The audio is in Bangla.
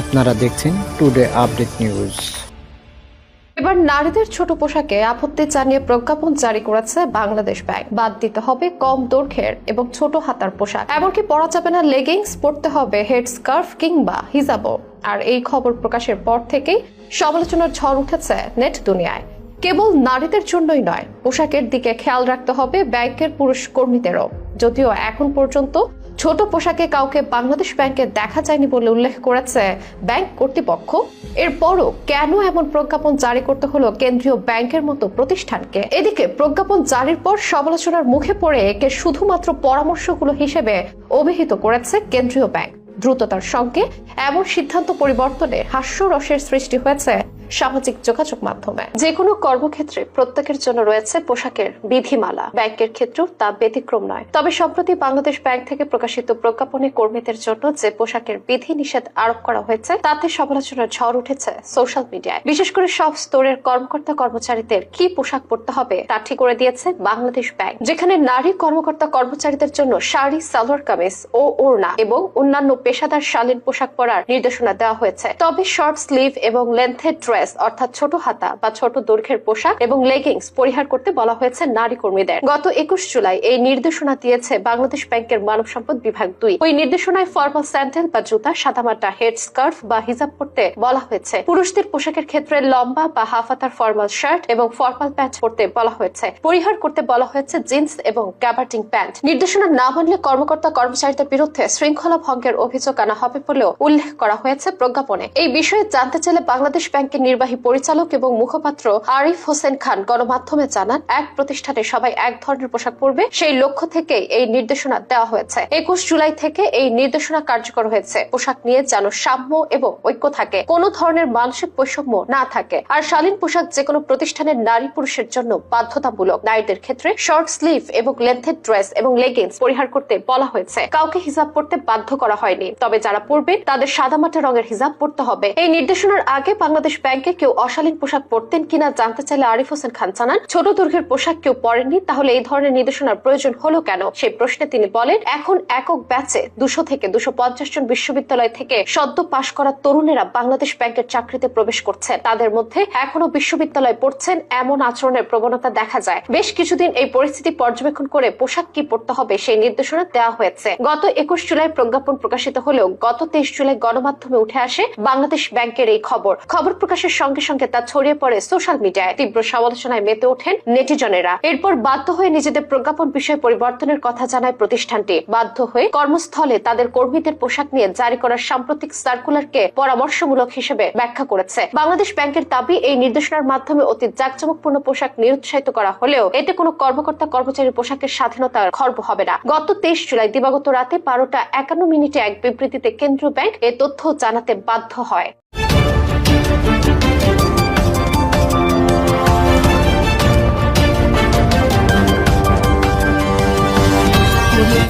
আপনারা দেখছেন টুডে আপডেট নিউজ এবার নারীদের ছোট পোশাকে আপত্তি জানিয়ে প্রজ্ঞাপন জারি করেছে বাংলাদেশ ব্যাংক। বাদ দিতে হবে কম দৈর্ঘ্যের এবং ছোট হাতার পোশাক। এমনকি পরা যাবে না লেগিংস, পরতে হবে হেড স্কার্ফ কিংবা হিজাবও। আর এই খবর প্রকাশের পর থেকেই সমালোচনার ঝড় উঠেছে নেট দুনিয়ায়। কেবল নারীদের জন্যই নয়, পোশাকের দিকে খেয়াল রাখতে হবে ব্যাংকের পুরুষ কর্মীদেরও। যদিও এখন পর্যন্ত ছোট পোশাকে কাউকে বাংলাদেশ ব্যাংকে দেখা যায়নি বলে উল্লেখ করেছে ব্যাংক কর্তৃপক্ষ। এরপরও কেন এমন প্রজ্ঞাপন জারি করতে হলো কেন্দ্রীয় ব্যাংকের মতো প্রতিষ্ঠানকে? এদিকে প্রজ্ঞাপন জারির পর সমালোচনার মুখে পড়ে একে শুধুমাত্র পরামর্শগুলো হিসেবে অভিহিত করেছে কেন্দ্রীয় ব্যাংক। দ্রুততার সঙ্গে এমন সিদ্ধান্ত পরিবর্তনে হাস্যরসের সৃষ্টি হয়েছে সামাজিক যোগাযোগ মাধ্যমে। যে কোনো কর্মক্ষেত্রে প্রত্যেকের জন্য রয়েছে পোশাকের বিধিমালা। ব্যাংকের ক্ষেত্রেও তা ব্যতিক্রম নয়। তবে সম্প্রতি বাংলাদেশ ব্যাংক থেকে প্রকাশিত প্রজ্ঞাপনে কর্মীদের জন্য যে পোশাকের বিধি নিষেধ আরোপ করা হয়েছে, তাতে সমালোচনার ঝড় উঠেছে সোশ্যাল মিডিয়ায়। বিশেষ করে সব স্তরের কর্মকর্তা কর্মচারীদের কি পোশাক পরতে হবে, তা ঠিক করে দিয়েছে বাংলাদেশ ব্যাংক। যেখানে নারী কর্মকর্তা কর্মচারীদের জন্য শাড়ি, সালোয়ার কামিজ ও ওড়না এবং অন্যান্য পেশাদার শালীন পোশাক পরার নির্দেশনা দেওয়া হয়েছে। তবে শর্ট স্লিভ এবং লেন্থের ড্রেস অর্থাৎ ছোট হাতা বা ছোট দৈর্ঘ্যের পোশাক এবং লেগিংস পরিহার করতে বলা হয়েছে নারী কর্মীদের। গত একুশ জুলাই এই নির্দেশনা দিয়েছে বাংলাদেশ ব্যাংকের মানব সম্পদ বিভাগ দুই। ওই নির্দেশনায় ফর্মাল স্যান্ডেল বা জুতা, সাদামাটা হেড স্কার্ফ বা হিজাব পরতে বলা হয়েছে। পুরুষদের পোশাকের ক্ষেত্রে লম্বা বা হাফ হাতার ফর্মাল শার্ট এবং ফর্মাল প্যান্ট পরতে বলা হয়েছে। পরিহার করতে বলা হয়েছে জিন্স এবং গ্যাবার্টিং প্যান্ট নির্দেশনা না মানলে কর্মকর্তা কর্মচারীদের বিরুদ্ধে শৃঙ্খলা ভঙ্গের অভিযোগ আনা হবে বলেও উল্লেখ করা হয়েছে প্রজ্ঞাপনে। এই বিষয়ে জানতে চাইলে বাংলাদেশ ব্যাংকের নির্বাহী পরিচালক এবং মুখপাত্র আরিফ হোসেন খান গণমাধ্যমে জানান, এক প্রতিষ্ঠানে সবাই এক ধরনের পোশাক পরবে, সেই লক্ষ্য থেকে এই নির্দেশনা দেওয়া হয়েছে। একুশ জুলাই থেকে এই নির্দেশনা কার্যকর হয়েছে। পোশাক নিয়ে যেন সাম্য এবং ঐক্য থাকে, কোনো ধরনের মানসিক বৈষম্য না থাকে। আর শালীন পোশাক যে কোনো প্রতিষ্ঠানের নারী পুরুষের জন্য বাধ্যতামূলক। নারীদের ক্ষেত্রে শর্ট স্লিভ এবং লেন্থের ড্রেস এবং লেগিংস পরিহার করতে বলা হয়েছে। কাউকে হিজাব পড়তে বাধ্য করা হয়নি। তবে যারা পড়বে তাদের সাদামাটা রঙের হিজাব পড়তে হবে। এই নির্দেশনার আগে বাংলাদেশ ব্যাংকে কেউ অশালীন পোশাক পরতেন কিনা জানতে চাইলে আরিফ হোসেন খান জানান, ছোট দৈর্ঘ্যের পোশাক কেউ পরেননি, তাহলে এই ধরনের নির্দেশনার প্রয়োজন হলো কেন? সেই প্রশ্নে তিনি বলেন, এখন একক ব্যাচে দুশো থেকে দুশো পঞ্চাশ জন বিশ্ববিদ্যালয় থেকে সদ্য পাশ করা তরুণেরা বাংলাদেশ ব্যাংকের চাকরিতে প্রবেশ করছেন। তাদের মধ্যে এখনও বিশ্ববিদ্যালয়ে পড়ছেন এমন আচরণের প্রবণতা দেখা যায়। বেশ কিছুদিন এই পরিস্থিতি পর্যবেক্ষণ করে পোশাক কি পড়তে হবে সেই নির্দেশনা দেওয়া হয়েছে। গত একুশ জুলাই প্রজ্ঞাপন প্রকাশিত হলেও গত তেইশ জুলাই গণমাধ্যমে উঠে আসে বাংলাদেশ ব্যাংকের এই খবর। খবর প্রকাশের সঙ্গে সঙ্গে তা ছড়িয়ে পড়ে সোশ্যাল মিডিয়ায়। তীব্র সমালোচনায় মেতে ওঠেন নেটিজনেরা। এরপর বাধ্য হয়ে নিজেদের প্রজ্ঞাপন বিষয়ে পরিবর্তনের কথা জানায় প্রতিষ্ঠানটি। বাধ্য হয়ে কর্মস্থলে তাদের কর্মীদের পোশাক নিয়ে জারি করার সাম্প্রতিক সার্কুলারকে পরামর্শমূলক হিসেবে ব্যাখ্যা করেছে। বাংলাদেশ ব্যাংকের দাবি, এই নির্দেশনার মাধ্যমে অতি জাঁকজমকপূর্ণ পোশাক নিরুৎসাহিত করা হলেও এতে কোনো কর্মকর্তা, কর্মচারী পোশাকের স্বাধীনতার খর্ব হবে না। গত তেইশ জুলাই দিবাগত রাতে বারোটা একান্ন মিনিটে এক বিবৃতিতে কেন্দ্রীয় ব্যাংক এ তথ্য জানাতে বাধ্য হয়।